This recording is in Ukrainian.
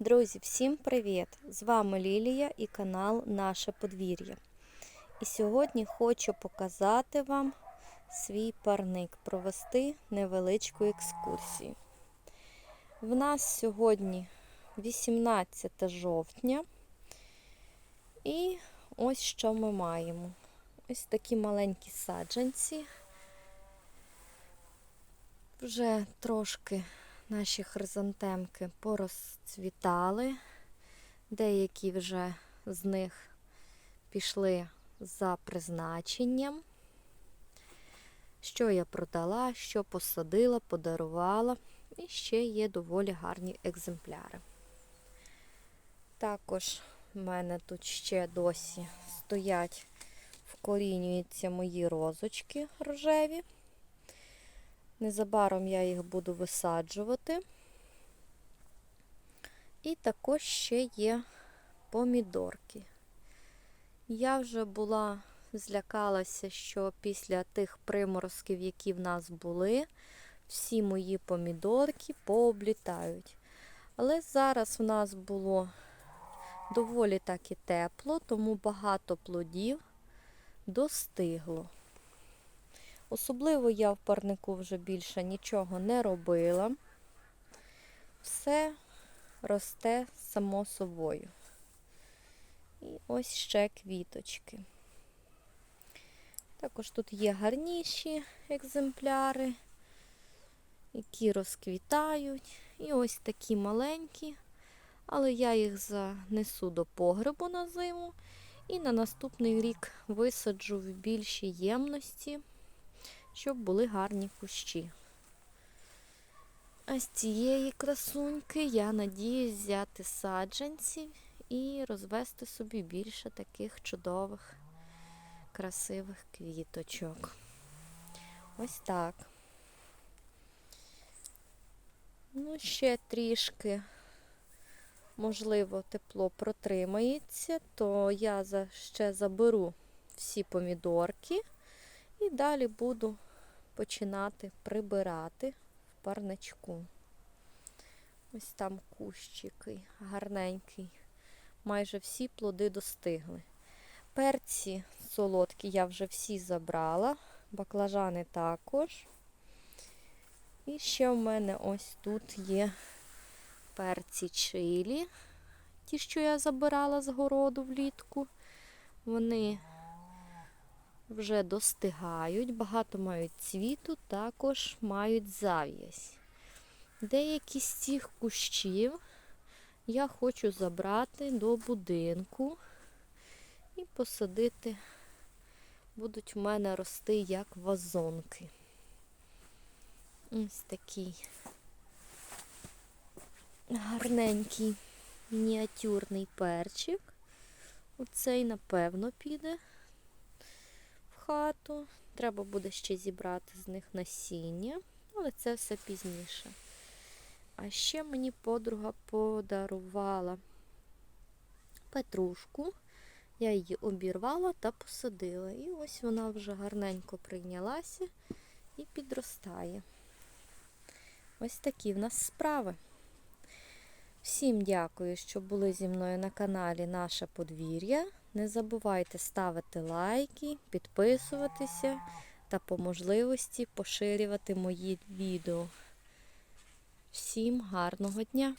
Друзі, всім привіт! З вами Лілія і канал Наше подвір'я. І сьогодні хочу показати вам свій парник, провести невеличку екскурсію. В нас сьогодні 18 жовтня. І ось що ми маємо. Ось такі маленькі саджанці. Вже трошки наші хризантемки порозцвітали. Деякі вже з них пішли за призначенням. Що я продала, що посадила, подарувала. І ще є доволі гарні екземпляри. Також в мене тут ще досі стоять, вкорінюються мої розочки рожеві. Незабаром я їх буду висаджувати. І також ще є помідорки. Я вже була злякалася, що після тих приморозків, які в нас були, всі мої помідорки пооблітають. Але зараз в нас було доволі так і тепло, тому багато плодів достигло. Особливо я в парнику вже більше нічого не робила. Все росте само собою. І ось ще квіточки. Також тут є гарніші екземпляри, які розквітають. І ось такі маленькі, але я їх занесу до погребу на зиму і на наступний рік висаджу в більшій ємності щоб були гарні кущі. А з цієї красуньки я надіюсь взяти саджанців і розвести собі більше таких чудових, красивих квіточок. Ось так. Ну, ще трішки, можливо, тепло протримається, то я ще заберу всі помідорки і далі буду починати прибирати в парничку. Ось там кущики гарненький. Майже всі плоди достигли. Перці солодкі я вже всі забрала, баклажани також. І ще в мене ось тут є перці чилі, ті, що я забирала з городу влітку. Вони вже достигають, багато мають цвіту, також мають зав'язь. Деякі з цих кущів я хочу забрати до будинку і посадити, будуть в мене рости як вазонки. Ось такий гарненький мініатюрний перчик. Оцей, напевно, піде хату. Треба буде ще зібрати з них насіння, але це все пізніше. А ще мені подруга подарувала петрушку. Я її обірвала та посадила. І ось вона вже гарненько прийнялася і підростає. Ось такі в нас справи. Всім дякую, що були зі мною на каналі Наше подвір'я. Не забувайте ставити лайки, підписуватися та по можливості поширювати мої відео. Всім гарного дня!